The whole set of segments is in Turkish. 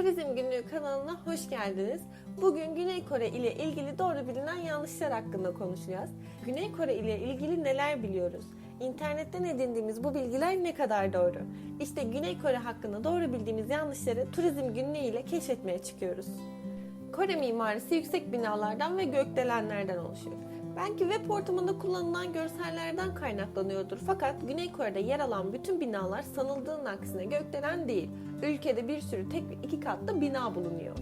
Turizm Günlüğü kanalına hoş geldiniz. Bugün Güney Kore ile ilgili doğru bilinen yanlışlar hakkında konuşacağız. Güney Kore ile ilgili neler biliyoruz? İnternetten edindiğimiz bu bilgiler ne kadar doğru? İşte Güney Kore hakkında doğru bildiğimiz yanlışları Turizm Günlüğü ile keşfetmeye çıkıyoruz. Kore mimarisi yüksek binalardan ve gökdelenlerden oluşuyor. Belki web ortamında kullanılan görsellerden kaynaklanıyordur fakat Güney Kore'de yer alan bütün binalar sanıldığının aksine gökdelen değil. Ülkede bir sürü tek ve iki katlı bina bulunuyor.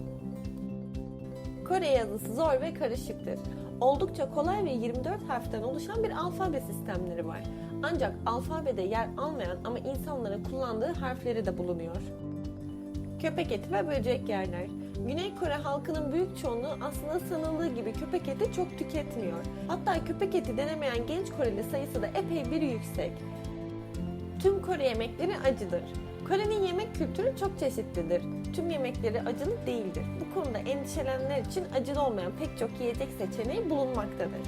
Kore yazısı zor ve karışıktır. Oldukça kolay ve 24 harften oluşan bir alfabe sistemleri var. Ancak alfabede yer almayan ama insanların kullandığı harfleri de bulunuyor. Köpek eti ve böcek yerler. Güney Kore halkının büyük çoğunluğu aslında sanıldığı gibi köpek eti çok tüketmiyor. Hatta köpek eti denemeyen genç Koreli sayısı da epey bir yüksek. Tüm Kore yemekleri acıdır. Kore'nin yemek kültürü çok çeşitlidir. Tüm yemekleri acılı değildir. Bu konuda endişelenenler için acılı olmayan pek çok yiyecek seçeneği bulunmaktadır.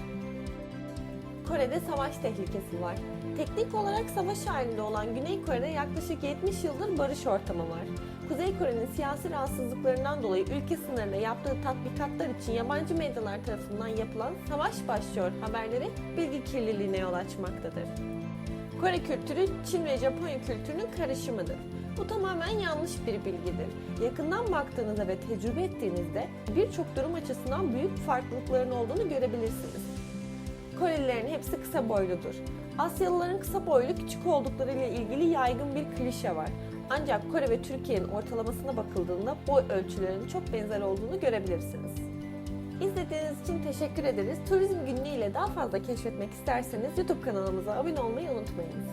Kore'de savaş tehlikesi var. Teknik olarak savaş halinde olan Güney Kore'de yaklaşık 70 yıldır barış ortamı var. Kuzey Kore'nin siyasi rahatsızlıklarından dolayı ülke sınırında yaptığı tatbikatlar için yabancı medyalar tarafından yapılan savaş başlıyor haberleri bilgi kirliliğine yol açmaktadır. Kore kültürü Çin ve Japonya kültürünün karışımıdır. Bu tamamen yanlış bir bilgidir. Yakından baktığınızda ve tecrübe ettiğinizde birçok durum açısından büyük farklılıkların olduğunu görebilirsiniz. Korelilerin hepsi kısa boyludur. Asyalıların kısa boylu küçük oldukları ile ilgili yaygın bir klişe var. Ancak Kore ve Türkiye'nin ortalamasına bakıldığında boy ölçülerinin çok benzer olduğunu görebilirsiniz. İzlediğiniz için teşekkür ederiz. Turizm günlüğü ile daha fazla keşfetmek isterseniz YouTube kanalımıza abone olmayı unutmayınız.